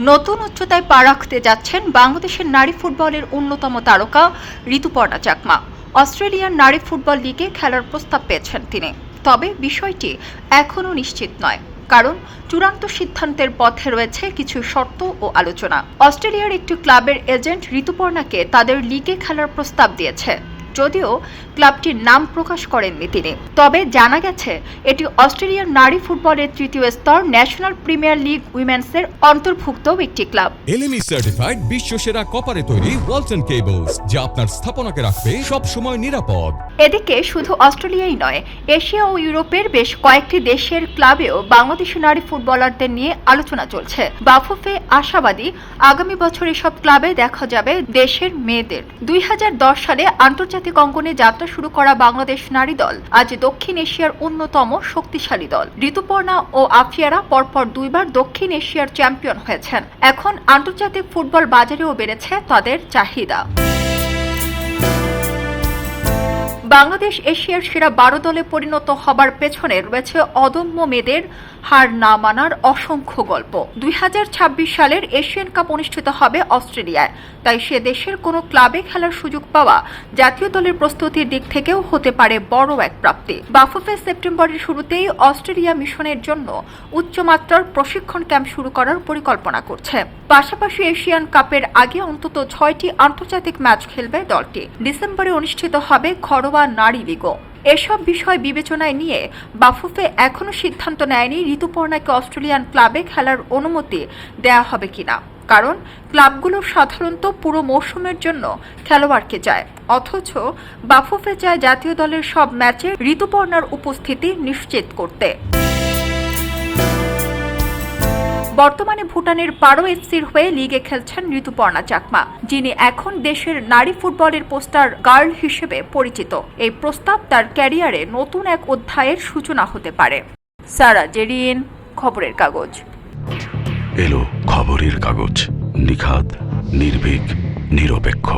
নতুন উচ্চতায় পা রাখতে যাচ্ছেন বাংলাদেশের নারী ফুটবলের অন্যতম তারকা ঋতুপর্ণা চাকমা। অস্ট্রেলিয়ান নারী ফুটবল লিগে খেলার প্রস্তাব পেয়েছেন তিনি। তবে বিষয়টি এখনও নিশ্চিত নয়, কারণ চূড়ান্ত সিদ্ধান্তের পথে রয়েছে কিছু শর্ত ও আলোচনা। অস্ট্রেলিয়ার একটি ক্লাবের এজেন্ট ঋতুপর্ণাকে তাদের লিগে খেলার প্রস্তাব দিয়েছে। যদিও ক্লাবটির নাম প্রকাশ করেননি তিনি। তবে জানা গেছে এটি অস্ট্রেলিয়ার নারী ফুটবলের তৃতীয় স্তর ন্যাশনাল প্রিমিয়ার লিগ উইমেন্সের অন্তর্ভুক্ত একটি ক্লাব। এলএমই সার্টিফাইড বিশ্ব সেরা কপারে তৈরি ওয়ালটন কেবলস যা আপনার স্থাপনাকে রাখবে সব সময় নিরাপদ। এদিকে শুধু অস্ট্রেলিয়াই নয় এশিয়া ও ইউরোপের বেশ কয়েকটি দেশের ক্লাবেও বাংলাদেশি নারী ফুটবলারদের নিয়ে আলোচনা চলছে। বাফুফে আশাবাদী আগামী বছর এসব ক্লাবে দেখা যাবে দেশের মেয়েদের। দুই হাজার দশ সালে আন্তর্জাতিক অঙ্গনে যাত্রা শুরু করা বাংলাদেশ নারী দল। আজ দক্ষিণ এশিয়ার অন্যতম শক্তিশালী দল। ঋতুপর্ণা ও আফিয়ারা পরপর দুইবার দক্ষিণ এশিয়ার চ্যাম্পিয়ন হয়েছেন। এখন আন্তর্জাতিক ফুটবল বাজারেও বেড়েছে তাদের চাহিদা। বাংলাদেশ এশিয়ার সেরা বারো দলে পরিণত হবার পেছনে রয়েছে অদম্য মেয়েদের হার না মানার অসংখ্য গল্প। দুই হাজার ছাব্বিশ সালের এশিয়ান কাপ অনুষ্ঠিত হবে অস্ট্রেলিয়ায়। তাই সে দেশের কোনো ক্লাবে খেলার সুযোগ পাওয়া জাতীয় দলের প্রস্তুতির দিক থেকেও হতে পারে বড় এক প্রাপ্তি। বাফুফে সেপ্টেম্বরের শুরুতেই অস্ট্রেলিয়া মিশনের জন্য উচ্চমাত্রার প্রশিক্ষণ ক্যাম্প শুরু করার পরিকল্পনা করছে। পাশাপাশি এশিয়ান কাপের আগে অন্তত ছয়টি আন্তর্জাতিক ম্যাচ খেলবে দলটি। ডিসেম্বরে অনুষ্ঠিত হবে ঘরোয়া নারী লীগ এসব বিষয় বিবেচনায় নিয়ে বাফুফে এখনও সিদ্ধান্ত নেয়নি ঋতুপর্ণাকে অস্ট্রেলিয়ান ক্লাবে খেলার অনুমতি দেয়া হবে কিনা। কারণ ক্লাবগুলো সাধারণত পুরো মৌসুমের জন্য খেলোয়াড়কে চায়। অথচ বাফুফে চায় জাতীয় দলের সব ম্যাচে ঋতুপর্ণার উপস্থিতি নিশ্চিত করতে। বর্তমানে ভুটানের পারো এফসির হয়ে লিগে খেলছেন ঋতুপর্ণা চাকমা, যিনি এখন দেশের নারী ফুটবলের পোস্টার গার্ল হিসেবে পরিচিত। এই প্রস্তাব তার ক্যারিয়ারে নতুন এক অধ্যায়ের সূচনা হতে পারে। সারা জেরিন, খবরের কাগজ। এলো খবরের কাগজ। নিখাদ, নির্ভীক, নিরপেক্ষ।